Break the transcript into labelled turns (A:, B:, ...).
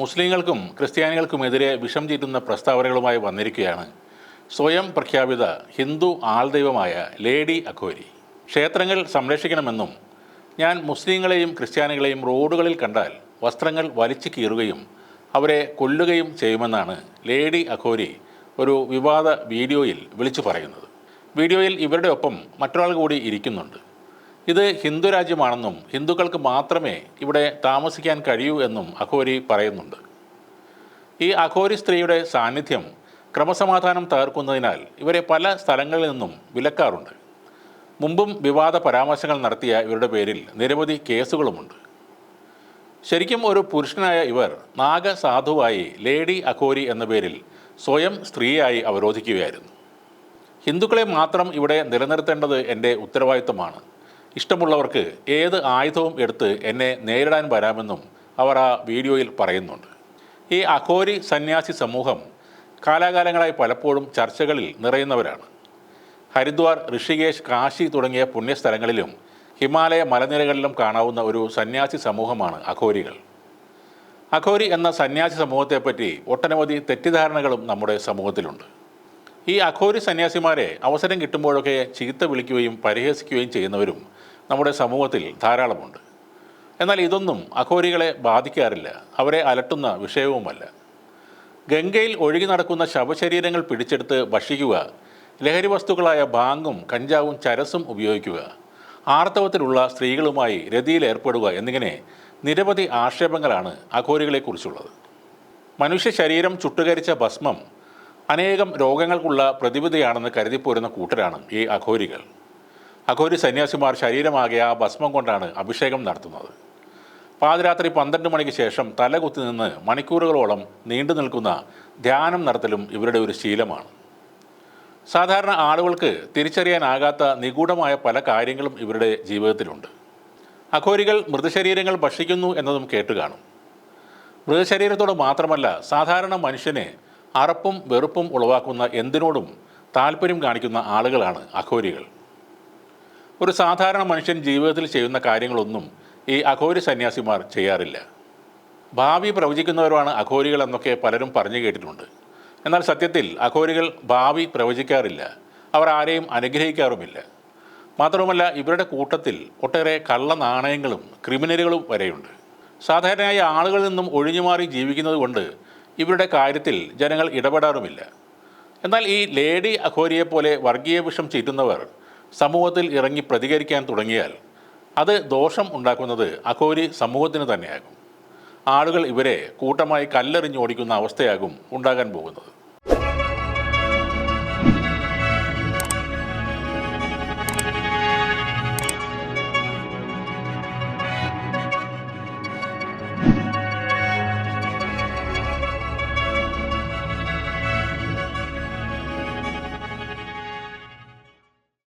A: മുസ്ലിങ്ങൾക്കും ക്രിസ്ത്യാനികൾക്കുമെതിരെ വിഷം ചീറ്റുന്ന പ്രസ്താവനകളുമായി വന്നിരിക്കുകയാണ്. സ്വയം പ്രഖ്യാപിത ഹിന്ദു ആൾദൈവമായ ലേഡി അഖോരി. ക്ഷേത്രങ്ങൾ സംരക്ഷിക്കണമെന്നും ഞാൻ മുസ്ലിങ്ങളെയും ക്രിസ്ത്യാനികളെയും റോഡുകളിൽ കണ്ടാൽ വസ്ത്രങ്ങൾ വലിച്ചു കീറുകയും അവരെ കൊല്ലുകയും ചെയ്യുമെന്നാണ് ലേഡി അഖോരി ഒരു വിവാദ വീഡിയോയിൽ വിളിച്ചു പറയുന്നത്. വീഡിയോയിൽ ഇവരുടെ ഒപ്പം മറ്റൊരാൾ കൂടി ഇരിക്കുന്നുണ്ട്. ഇത് ഹിന്ദു രാജ്യമാണെന്നും ഹിന്ദുക്കൾക്ക് മാത്രമേ ഇവിടെ താമസിക്കാൻ കഴിയൂ എന്നും അഘോരി പറയുന്നുണ്ട്. ഈ അഘോരി സ്ത്രീയുടെ സാന്നിധ്യം ക്രമസമാധാനം തകർക്കുന്നതിനാൽ ഇവരെ പല സ്ഥലങ്ങളിൽ നിന്നും വിലക്കാറുണ്ട്. മുമ്പും വിവാദ പരാമർശങ്ങൾ നടത്തിയ ഇവരുടെ പേരിൽ നിരവധി കേസുകളുമുണ്ട്. ശരിക്കും ഒരു പുരുഷനായ ഇവർ നാഗസാധുവായി ലേഡി അഘോരി എന്ന പേരിൽ സ്വയം സ്ത്രീയായി അവരോധിക്കുകയായിരുന്നു. ഹിന്ദുക്കളെ മാത്രം ഇവിടെ നിലനിർത്തേണ്ടത് എന്റെ ഉത്തരവാദിത്തമാണ് ഇഷ്ടമുള്ളവർക്ക് ഏത് ആയുധവും എടുത്ത് എന്നെ നേരിടാൻ വരാമെന്നും അവർ ആ വീഡിയോയിൽ പറയുന്നുണ്ട്. ഈ അഘോരി സന്യാസി സമൂഹം കാലാകാലങ്ങളായി പലപ്പോഴും ചർച്ചകളിൽ നിറയുന്നവരാണ്. ഹരിദ്വാർ ഋഷികേശ് കാശി തുടങ്ങിയ പുണ്യസ്ഥലങ്ങളിലും ഹിമാലയ മലനിരകളിലും കാണാവുന്ന ഒരു സന്യാസി സമൂഹമാണ് അഘോരികൾ. അഘോരി എന്ന സന്യാസി സമൂഹത്തെപ്പറ്റി ഒട്ടനവധി തെറ്റിദ്ധാരണകളും നമ്മുടെ സമൂഹത്തിലുണ്ട്. ഈ അഘോരി സന്യാസിമാരെ അവസരം കിട്ടുമ്പോഴൊക്കെ ചീത്ത വിളിക്കുകയും പരിഹസിക്കുകയും ചെയ്യുന്നവരും നമ്മുടെ സമൂഹത്തിൽ ധാരാളമുണ്ട്. എന്നാൽ ഇതൊന്നും അഘോരികളെ ബാധിക്കാറില്ല. അവരെ അലട്ടുന്ന വിഷയവുമല്ല. ഗംഗയിൽ ഒഴുകി നടക്കുന്ന ശവശരീരങ്ങൾ പിടിച്ചെടുത്ത് ഭക്ഷിക്കുക ലഹരി വസ്തുക്കളായ ബാങ്ങും കഞ്ചാവും ചരസും ഉപയോഗിക്കുക ആർത്തവത്തിലുള്ള സ്ത്രീകളുമായി രതിയിൽ ഏർപ്പെടുക എന്നിങ്ങനെ നിരവധി ആക്ഷേപങ്ങളാണ് അഘോരികളെക്കുറിച്ചുള്ളത്. മനുഷ്യ ശരീരം ചുട്ടുകരിച്ച ഭസ്മം അനേകം രോഗങ്ങൾക്കുള്ള പ്രതിവിധിയാണെന്ന് കരുതിപ്പോരുന്ന കൂട്ടരാണ് ഈ അഘോരികൾ. അഘോരി സന്യാസിമാർ ശരീരമാകെ ആ ഭസ്മം കൊണ്ടാണ് അഭിഷേകം നടത്തുന്നത്. പാതിരാത്രി പന്ത്രണ്ട് മണിക്ക് ശേഷം തലകുത്തി നിന്ന് മണിക്കൂറുകളോളം നീണ്ടു നിൽക്കുന്ന ധ്യാനം നടത്തലും ഇവരുടെ ഒരു ശീലമാണ്. സാധാരണ ആളുകൾക്ക് തിരിച്ചറിയാനാകാത്ത നിഗൂഢമായ പല കാര്യങ്ങളും ഇവരുടെ ജീവിതത്തിലുണ്ട്. അഘോരികൾ മൃതശരീരങ്ങൾ ഭക്ഷിക്കുന്നു എന്നതും കേട്ടു കാണും. മൃതശരീരത്തോട് മാത്രമല്ല സാധാരണ മനുഷ്യനെ അറപ്പും വെറുപ്പും ഉളവാക്കുന്ന എന്തിനോടും താല്പര്യം കാണിക്കുന്ന ആളുകളാണ് അഘോരികൾ. ഒരു സാധാരണ മനുഷ്യൻ ജീവിതത്തിൽ ചെയ്യുന്ന കാര്യങ്ങളൊന്നും ഈ അഘോരി സന്യാസിമാർ ചെയ്യാറില്ല. ഭാവി പ്രവചിക്കുന്നവരുമാണ് അഘോരികൾ എന്നൊക്കെ പലരും പറഞ്ഞു കേട്ടിട്ടുണ്ട്. എന്നാൽ സത്യത്തിൽ അഘോരികൾ ഭാവി പ്രവചിക്കാറില്ല. അവർ ആരെയും അനുഗ്രഹിക്കാറുമില്ല. മാത്രവുമല്ല ഇവരുടെ കൂട്ടത്തിൽ ഒട്ടേറെ കള്ള നാണയങ്ങളും ക്രിമിനലുകളും വരെയുണ്ട്. സാധാരണയായി ആളുകളിൽ നിന്നും ഒഴിഞ്ഞുമാറി ജീവിക്കുന്നത് കൊണ്ട് ഇവരുടെ കാര്യത്തിൽ ജനങ്ങൾ ഇടപെടാറുമില്ല. എന്നാൽ ഈ ലേഡി അഘോരിയെപ്പോലെ വർഗീയ വിഷം ചീറ്റുന്നവർ സമൂഹത്തിൽ ഇറങ്ങി പ്രതികരിക്കാൻ തുടങ്ങിയാൽ അത് ദോഷം ഉണ്ടാക്കുന്നത് അഘോരി സമൂഹത്തിന് തന്നെയാകും. ആളുകൾ ഇവരെ കൂട്ടമായി കല്ലെറിഞ്ഞ് ഓടിക്കുന്ന അവസ്ഥയാകും ഉണ്ടാകാൻ പോകുന്നത്.